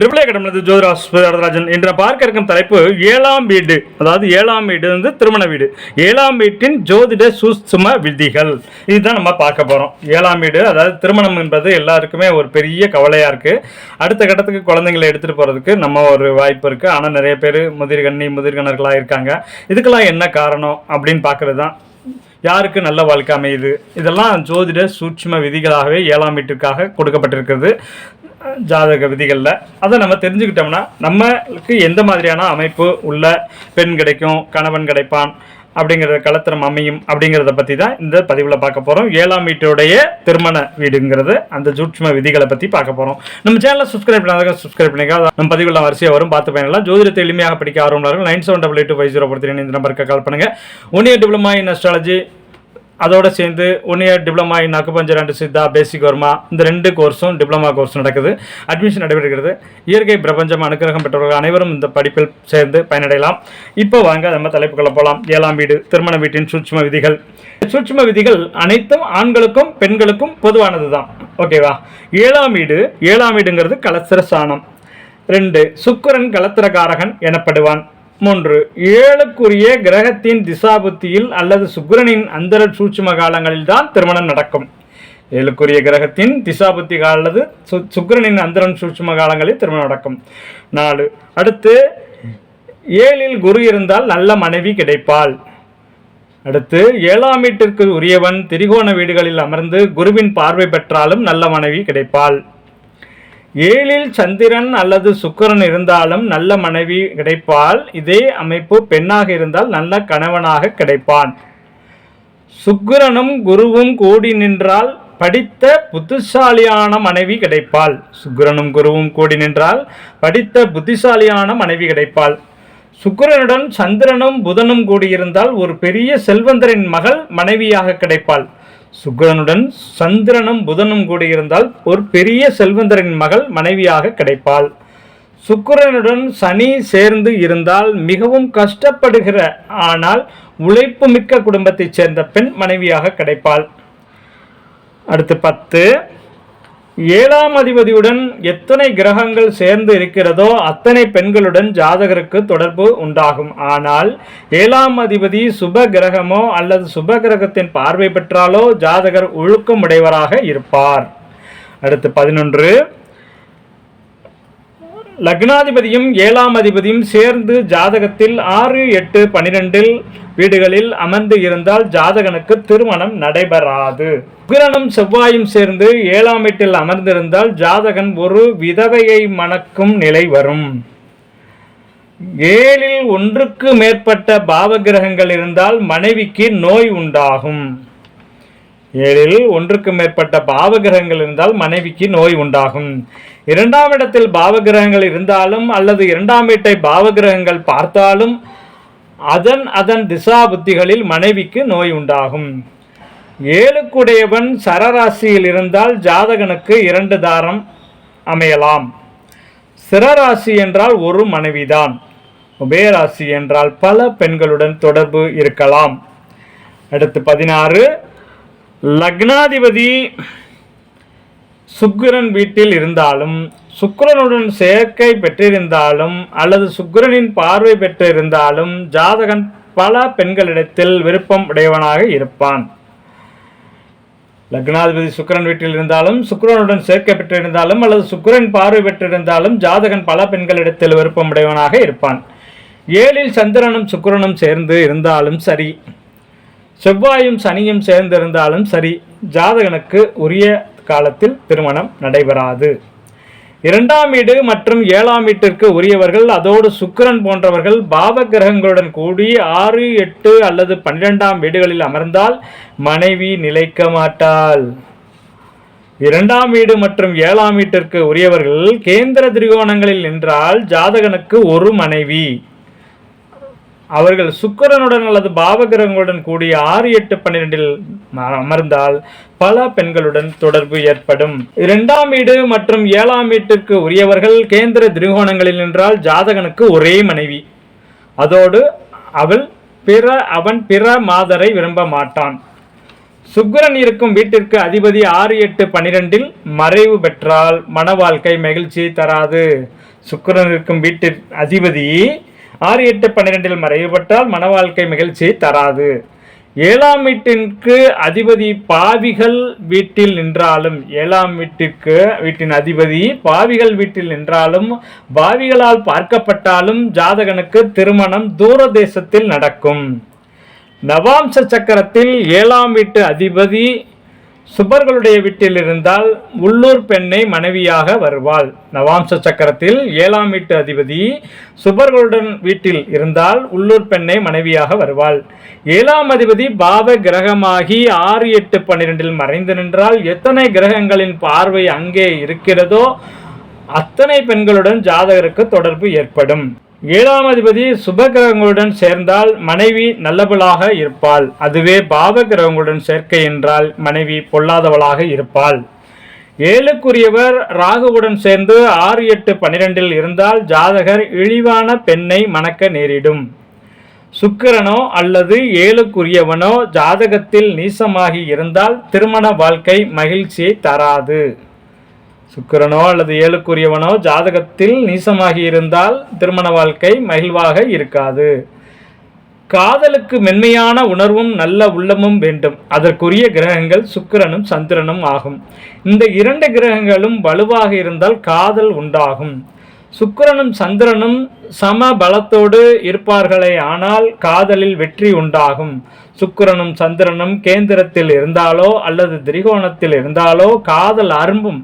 Triple அகாடமிலது Jothiraj Varadarajan என்ற பார்க்க இருக்கும் தலைப்பு ஏழாம் வீடு அதாவது ஏழாம் வீடு வந்து திருமண வீடு. ஏழாம் வீட்டின் ஜோதிட சூட்சும விதிகள். இதுதான் நம்ம பார்க்க போகிறோம் ஏழாம் வீடு அதாவது திருமணம் என்பது எல்லாருக்குமே ஒரு பெரிய கவலையாக இருக்குது அடுத்த கட்டத்துக்கு குழந்தைங்களை எடுத்துகிட்டு போகிறதுக்கு நம்ம ஒரு வாய்ப்பு இருக்குது ஆனால் நிறைய பேர் முதிர்கண்ணி முதிர்கணர்களாக இருக்காங்க. இதுக்கெல்லாம் என்ன காரணம் அப்படின்னு பார்க்குறது தான் யாருக்கு நல்ல வாழ்க்கை அமையுது? இதெல்லாம் ஜோதிட சூட்சும விதிகளாகவே ஏழாம் வீட்டுக்காக கொடுக்கப்பட்டிருக்கிறது. ஜாதக விதிகளில். அதை நம்ம தெரிஞ்சுக்கிட்டோம்னா நம்மளுக்கு எந்த மாதிரியான அமைப்பு உள்ள பெண் கிடைக்கும் கணவன் கிடைப்பான் அப்படிங்கிற கலத்திரம் அமையும் அப்படிங்கிறத பற்றி தான் இந்த பதிவில் பார்க்க போகிறோம் ஏழாம் வீட்டுடைய திருமண வீடுங்கிறது அந்த சூட்சும விதிகளை பற்றி பார்க்க போகிறோம் நம்ம சேனலில் சப்ஸ்கிரைப் பண்ணாத சப்ஸ்கிரைப் பண்ணிக்க நம்ம பதிவுலாம் வரிசையாக வரும். பார்த்து பயனலாம் ஜோதிடத்தை எளிமையாக படிக்க ஆர்வம் nine seven double eight five zero படுத்துறேன் இந்த நம்பருக்கு கால் பண்ணுங்கள் one year diploma in astrology அதோடு சேர்ந்து one year diploma in acupuncture and Siddha basic Varma இந்த ரெண்டு கோர்ஸும் டிப்ளமா கோர்ஸ் நடக்குது. அட்மிஷன் நடைபெறுகிறது. இயற்கை பிரபஞ்சம் அனுகிரகம் பெற்றவர்கள் அனைவரும் இந்த படிப்பில் சேர்ந்து பயனடையலாம். இப்போ வாங்க நம்ம தலைப்புக்குள்ள போகலாம் ஏழாம் வீடு திருமண வீட்டின் சூட்சும விதிகள். சூட்சும விதிகள் அனைத்தும் ஆண்களுக்கும் பெண்களுக்கும் பொதுவானது தான் ஓகேவா ஏழாம் வீடு ஏழாம் வீடுங்கிறது கலத்திர சாணம் ரெண்டு சுக்கிரன் கலத்திரகாரகன் எனப்படுவான். மூன்று. ஏழுக்குரிய கிரகத்தின் திசாபுத்தியில் அல்லது சுக்கிரனின் அந்தர சூட்சும காலங்களில் தான் திருமணம் நடக்கும். ஏழுக்குரிய கிரகத்தின் திசாபுத்தி அல்லது சு- சுக்கிரனின் அந்தரன் சூட்சும காலங்களில் திருமணம் நடக்கும். நாலு. அடுத்து ஏழில் குரு இருந்தால் நல்ல மனைவி கிடைப்பாள். அடுத்து ஏழாம் வீட்டிற்கு உரியவன் திரிகோண வீடுகளில் அமர்ந்து குருவின் பார்வை பெற்றாலும் நல்ல மனைவி கிடைப்பாள். ஏழில் சந்திரன் அல்லது சுக்கிரன் இருந்தாலும் நல்ல மனைவி கிடைப்பால் இதே அமைப்பு பெண்ணாக இருந்தால் நல்ல கணவனாக கிடைப்பான். சுக்கிரனும் குருவும் கூடி நின்றால் படித்த புத்திசாலியான மனைவி கிடைப்பாள். சுக்கிரனும் குருவும் கூடி நின்றால் படித்த புத்திசாலியான மனைவி கிடைப்பாள். சுக்கிரனுடன் சந்திரனும் புதனும் கூடியிருந்தால் ஒரு பெரிய செல்வந்தரின் மகள் மனைவியாக கிடைப்பாள். சுக்கிரனுடன் சந்திரனும் புதனும் கூடியிருந்தால் ஒரு பெரிய செல்வந்தரின் மகள் மனைவியாக கிடைப்பாள். சுக்கிரனுடன் சனி சேர்ந்து இருந்தால் மிகவும் கஷ்டப்படுகிற ஆனால் உழைப்பு மிக்க குடும்பத்தைச் சேர்ந்த பெண் மனைவியாக கிடைப்பாள். அடுத்து பத்து ஏழாம் அதிபதியுடன் எத்தனை கிரகங்கள் சேர்ந்து இருக்கிறதோ அத்தனை பெண்களுடன் ஜாதகருக்கு தொடர்பு உண்டாகும். ஆனால் ஏழாம் அதிபதி சுப கிரகமோ அல்லது சுப கிரகத்தின் பார்வை பெற்றாலோ ஜாதகர் ஒழுக்கமுடையவராக இருப்பார். அடுத்து பதினொன்று. லக்னாதிபதியும் ஏழாம் அதிபதியும் சேர்ந்து ஜாதகத்தில் ஆறு எட்டு பனிரெண்டில் வீடுகளில் அமர்ந்து இருந்தால் ஜாதகனுக்கு திருமணம் நடைபெறாது. உகிரனும் செவ்வாயும் சேர்ந்து ஏழாம் வீட்டில் அமர்ந்திருந்தால் ஜாதகன் ஒரு விதவையை மணக்கும் நிலை வரும். ஏழில் ஒன்றுக்கு மேற்பட்ட பாவகிரகங்கள் இருந்தால் மனைவிக்கு நோய் உண்டாகும். ஏழில் ஒன்றுக்கு மேற்பட்ட பாவகிரகங்கள் இருந்தால் மனைவிக்கு நோய் உண்டாகும். இரண்டாம் இடத்தில் பாவகிரகங்கள் இருந்தாலும் அல்லது இரண்டாம் வீட்டை பாவகிரகங்கள் பார்த்தாலும் அதன் அதன் திசா புத்திகளில் மனைவிக்கு நோய் உண்டாகும். ஏழுக்குடையவன் சரராசியில் இருந்தால் ஜாதகனுக்கு இரண்டு தாரம் அமையலாம். சிரராசி என்றால் ஒரு மனைவிதான். உபயராசி என்றால் பல பெண்களுடன் தொடர்பு இருக்கலாம். அடுத்து பதினாறு லக்னாதிபதி சுக்கிரன் வீட்டில் இருந்தாலும் சுக்கிரனுடன் சேர்க்கை பெற்றிருந்தாலும் அல்லது சுக்கிரனின் பார்வை பெற்றிருந்தாலும் ஜாதகன் பல பெண்களிடத்தில் விருப்பம் உடையவனாக இருப்பான். லக்னாதிபதி சுக்கிரன் வீட்டில் இருந்தாலும் சுக்கிரனுடன் சேர்க்கை பெற்றிருந்தாலும் அல்லது சுக்கிரன் பார்வை பெற்றிருந்தாலும் ஜாதகன் பல பெண்களிடத்தில் விருப்பம் உடையவனாக இருப்பான். ஏழில் சந்திரனும் சுக்கிரனும் சேர்ந்து இருந்தாலும் சரி. செவ்வாயும் சனியும் சேர்ந்திருந்தாலும் சரி ஜாதகனுக்கு உரிய காலத்தில் திருமணம் நடைபெறாது. இரண்டாம் வீடு மற்றும் ஏழாம் வீட்டிற்கு உரியவர்கள் அதோடு சுக்கிரன் போன்றவர்கள் பாவ கிரகங்களுடன் கூடி ஆறு எட்டு அல்லது பன்னிரெண்டாம் வீடுகளில் அமர்ந்தால் மனைவி நிலைக்க மாட்டாள். இரண்டாம் வீடு மற்றும் ஏழாம் வீட்டிற்கு உரியவர்கள் கேந்திர திரிகோணங்களில் நின்றால் ஜாதகனுக்கு ஒரு மனைவி. அவர்கள் சுக்கிரனுடன் அல்லது பாவகிரகங்களுடன் கூடிய ஆறு எட்டு பன்னிரெண்டில் அமர்ந்தால் பல பெண்களுடன் தொடர்பு ஏற்படும். இரண்டாம் வீடு மற்றும் ஏழாம் வீட்டிற்கு உரியவர்கள் கேந்திர திரிகோணங்களில் நின்றால் ஜாதகனுக்கு ஒரே மனைவி. அதோடு அவள் பிற அவன் பிற மாதரை விரும்ப மாட்டான். சுக்கிரன் இருக்கும் வீட்டிற்கு அதிபதி ஆறு எட்டு பனிரெண்டில் மறைவு பெற்றால் மன வாழ்க்கை மகிழ்ச்சி தராது. சுக்கிரன் இருக்கும் வீட்டின் அதிபதி ஆறு எட்டு பன்னிரெண்டில் மறைவு பெற்றால் மன வாழ்க்கை மகிழ்ச்சி தராது. ஏழாம் வீட்டிற்கு அதிபதி பாவிகள் வீட்டில் நின்றாலும் ஏழாம் வீட்டிற்கு வீட்டின் அதிபதி பாவிகள் வீட்டில் நின்றாலும் பாவிகளால் பார்க்கப்பட்டாலும் ஜாதகனுக்கு திருமணம் தூர தேசத்தில் நடக்கும். நவாம்ச சக்கரத்தில் ஏழாம் வீட்டு அதிபதி சுபர்களுடைய வீட்டில் இருந்தால் உள்ளூர் பெண்ணை மனைவியாக வருவாள். நவாம்ச சக்கரத்தில் ஏழாம் வீட்டு அதிபதி சுபர்களுடன் வீட்டில் இருந்தால் உள்ளூர் பெண்ணை மனைவியாக வருவாள். ஏழாம் அதிபதி பாவ கிரகமாகி ஆறு எட்டு பன்னிரெண்டில் மறைந்து நின்றால் எத்தனை கிரகங்களின் பார்வை அங்கே இருக்கிறதோ அத்தனை பெண்களுடன் ஜாதகருக்கு தொடர்பு ஏற்படும். ஏழாம் அதிபதி சுப கிரகங்களுடன் சேர்ந்தால் மனைவி நல்லவளாக இருப்பாள். அதுவே பாவ கிரகங்களுடன் சேர்க்கை என்றால் மனைவி பொல்லாதவளாக இருப்பாள். ஏழுக்குரியவர் ராகுவுடன் சேர்ந்து ஆறு எட்டு பன்னிரெண்டில் இருந்தால் ஜாதகர் இழிவான பெண்ணை மணக்க நேரிடும். சுக்கிரனோ அல்லது ஏழுக்குரியவனோ ஜாதகத்தில் நீசமாகி இருந்தால் திருமண வாழ்க்கை மகிழ்ச்சியை தராது. சுக்கிரனோ அல்லது ஏழுக்குரியவனோ ஜாதகத்தில் நீசமாகி இருந்தால் திருமண வாழ்க்கை மகிழ்வாக இருக்காது. காதலுக்கு மென்மையான உணர்வும் நல்ல உள்ளமும் வேண்டும். அதற்குரிய கிரகங்கள் சுக்கிரனும் சந்திரனும் ஆகும். இந்த இரண்டு கிரகங்களும் வலுவாக இருந்தால் காதல் உண்டாகும். சுக்கிரனும் சந்திரனும் சம பலத்தோடு இருப்பார்களே ஆனால் காதலில் வெற்றி உண்டாகும். சுக்கிரனும் சந்திரனும் கேந்திரத்தில் இருந்தாலோ அல்லது திரிகோணத்தில் இருந்தாலோ காதல் அரும்பும்.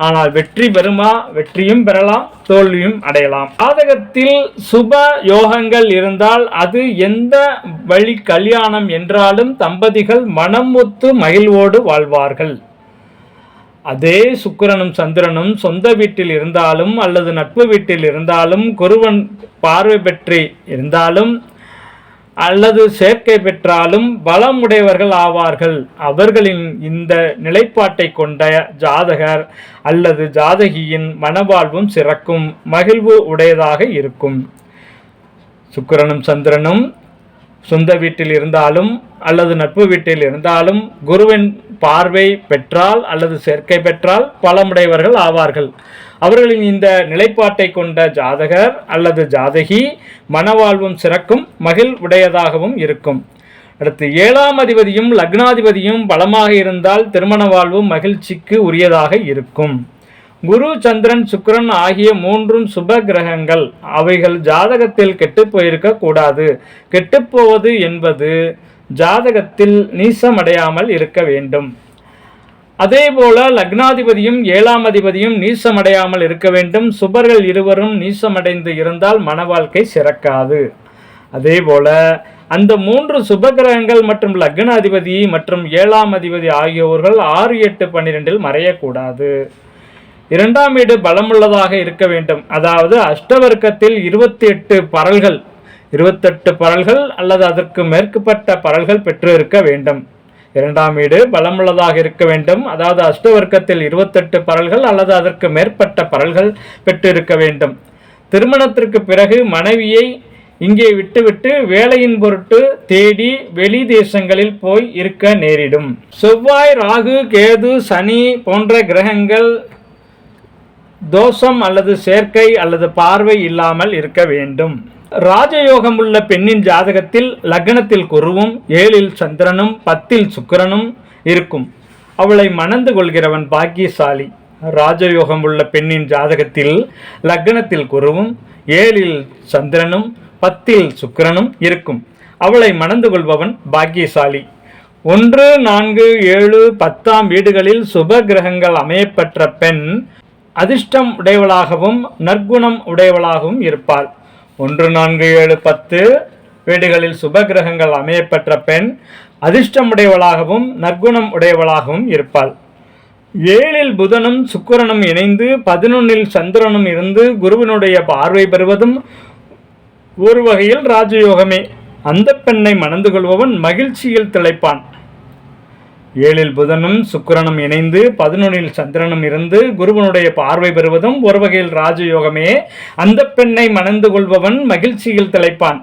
ஆனால் வெற்றி பெறுமா? வெற்றியும் பெறலாம் தோல்வியும் அடையலாம். ஜாதகத்தில் சுப யோகங்கள் இருந்தால் அது எந்த வழி கல்யாணம் என்றாலும் தம்பதிகள் மனம் ஒத்து மகிழ்வோடு வாழ்வார்கள். அதே சுக்கிரனும் சந்திரனும் சொந்த வீட்டில் இருந்தாலும் அல்லது நட்பு வீட்டில் இருந்தாலும் குருவன் பார்வை பெற்று இருந்தாலும் அல்லது சேர்க்கை பெற்றாலும் பலமுடையவர்கள் ஆவார்கள். அவர்களின் இந்த நிலைப்பாட்டை கொண்ட ஜாதகர் அல்லது ஜாதகியின் மனவாழ்வும் சிறக்கும் மகிழ்வு உடையதாக இருக்கும். சுக்கிரனும் சந்திரனும் சொந்த வீட்டில் இருந்தாலும் அல்லது நட்பு வீட்டில் இருந்தாலும் குருவின் பார்வை பெற்றால் அல்லது சேர்க்கை பெற்றால் பலமுடையவர்கள் ஆவார்கள். அவர்களின் இந்த நிலைப்பாட்டை கொண்ட ஜாதகர் அல்லது ஜாதகி மனவாழ்வும் சிறக்கும் மகிழ் உடையதாகவும் இருக்கும். அடுத்து ஏழாம் அதிபதியும் லக்னாதிபதியும் பலமாக இருந்தால் திருமண வாழ்வும் மகிழ்ச்சிக்கு உரியதாக இருக்கும். குரு சந்திரன் சுக்கரன் ஆகிய மூன்றும் சுப கிரகங்கள். அவைகள் ஜாதகத்தில் கெட்டுப் போயிருக்க கூடாது கெட்டுப்போவது என்பது ஜாதகத்தில் நீசமடையாமல் இருக்க வேண்டும். அதே போல லக்னாதிபதியும் ஏழாம் அதிபதியும் நீசமடையாமல் இருக்க வேண்டும். சுபர்கள் இருவரும் நீசமடைந்து இருந்தால் மன வாழ்க்கை சிறக்காது. அதே போல அந்த மூன்று சுபகிரகங்கள் மற்றும் லக்னாதிபதி மற்றும் ஏழாம் அதிபதி ஆகியோர்கள் ஆறு எட்டு பன்னிரெண்டில் மறையக்கூடாது. இரண்டாம் வீடு பலமுள்ளதாக இருக்க வேண்டும். அதாவது அஷ்டவர்க்கத்தில் இருபத்தி எட்டு பரல்கள் இருபத்தெட்டு பரல்கள் அல்லது அதற்கு மேற்குப்பட்ட பரல்கள் பெற்று இருக்க வேண்டும். இரண்டாம் வீடு பலமுள்ளதாக இருக்க வேண்டும். அதாவது அஷ்டவர்க்கத்தில் இருபத்தெட்டு பரல்கள் அல்லது அதற்கு மேற்பட்ட பரல்கள் பெற்று இருக்க வேண்டும். திருமணத்திற்கு பிறகு மனைவியை இங்கே விட்டுவிட்டு வேலையின் பொருட்டு தேடி வெளி தேசங்களில் போய் இருக்க நேரிடும். செவ்வாய் ராகு கேது சனி போன்ற கிரகங்கள் தோஷம் அல்லது சேர்க்கை அல்லது பார்வை இல்லாமல் இருக்க வேண்டும். ராஜயோகம் உள்ள பெண்ணின் ஜாதகத்தில் லக்னத்தில் குருவும் ஏழில் சந்திரனும் பத்தில் சுக்கிரனும் இருக்கும். அவளை மணந்து கொள்கிறவன் பாக்கியசாலி. ராஜயோகம் உள்ள பெண்ணின் ஜாதகத்தில் லக்னத்தில் குருவும் ஏழில் சந்திரனும் பத்தில் சுக்கிரனும் இருக்கும். அவளை மணந்து கொள்பவன் பாக்கியசாலி. ஒன்று நான்கு ஏழு பத்தாம் வீடுகளில் சுப கிரகங்கள் அமையப்பெற்ற பெண் அதிர்ஷ்டம் உடையவளாகவும் நற்குணம் உடையவளாகவும் இருப்பாள். ஒன்று நான்கு ஏழு பத்து. வீடுகளில் சுப கிரகங்கள் அமையப்பெற்ற பெண் அதிர்ஷ்டம் உடையவளாகவும் நற்குணம் உடையவளாகவும் இருப்பாள். ஏழில் புதனும் சுக்கிரனும் இணைந்து பதினொன்னில் சந்திரனும் இருந்து குருவினுடைய பார்வை பெறுவதும் ஒரு வகையில் ராஜயோகமே. அந்த பெண்ணை மணந்து கொள்பவன் மகிழ்ச்சியில் திளைப்பான். ஏழில் புதனும் சுக்கிரனும் இணைந்து பதினொன்னில் சந்திரனும் இருந்து குருவனுடைய பார்வை பெறுவதும் ஒரு வகையில் ராஜயோகமே. அந்த பெண்ணை மணந்து கொள்பவன் மகிழ்ச்சியில் திளைப்பான்.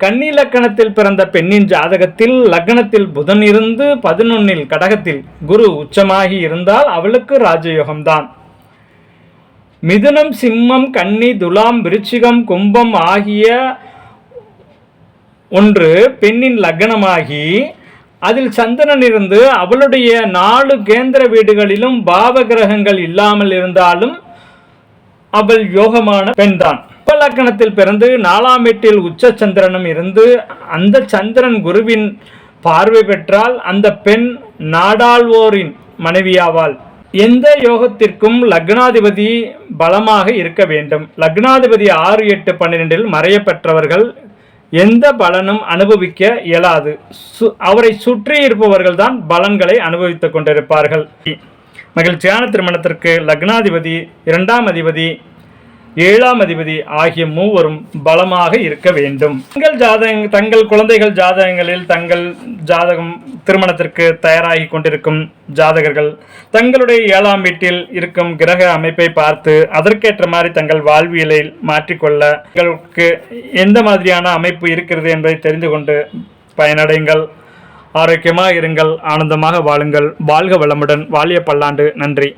கன்னி லக்கணத்தில் பிறந்த பெண்ணின் ஜாதகத்தில் லக்னத்தில் புதன் இருந்து பதினொன்னில் கடகத்தில் குரு உச்சமாகி இருந்தால் அவளுக்கு ராஜயோகம்தான். மிதுனம் சிம்மம் கன்னி துலாம் விருச்சிகம் கும்பம் ஆகிய ஒன்று பெண்ணின் லக்னமாகி அதில் சந்திரன் இருந்து அவளுடைய நாலு கேந்திர வீடுகளிலும் பாவகிரகங்கள் இல்லாமல் இருந்தாலும் அவள் யோகமான பெண்தான். உபலக்கணத்தில் பிறந்து நாலாம் வீட்டில் உச்ச சந்திரனும் இருந்து அந்த சந்திரன் குருவின் பார்வை பெற்றால் அந்த பெண் நாடாள்வோரின் மனைவியாவாள். எந்த யோகத்திற்கும் லக்னாதிபதி பலமாக இருக்க வேண்டும். லக்னாதிபதி ஆறு எட்டு பன்னிரெண்டில் மறையப்பெற்றவர்கள் எந்த பலனும் அனுபவிக்க இயலாது. சு- அவரை சுற்றி இருப்பவர்கள் தான் பலன்களை அனுபவித்துக் கொண்டிருப்பார்கள். மகிழ்ச்சியான திருமணத்திற்கு லக்னாதிபதி இரண்டாம் அதிபதி ஏழாம் அதிபதி ஆகிய மூவரும் பலமாக இருக்க வேண்டும். தங்கள் ஜாதக தங்கள் குழந்தைகள் ஜாதகங்களில் தங்கள் ஜாதகம் திருமணத்திற்கு தயாராகி கொண்டிருக்கும் ஜாதகர்கள் தங்களுடைய ஏழாம் வீட்டில் இருக்கும் கிரக அமைப்பை பார்த்து அதற்கேற்ற மாதிரி தங்கள் வாழ்வியலை மாற்றிக்கொள்ள தங்களுக்கு எந்த மாதிரியான அமைப்பு இருக்கிறது என்பதை தெரிந்து கொண்டு பயனடைங்கள் ஆரோக்கியமாக இருங்கள் ஆனந்தமாக வாழுங்கள். வாழ்க வளமுடன். வாழிய பல்லாண்டு. நன்றி.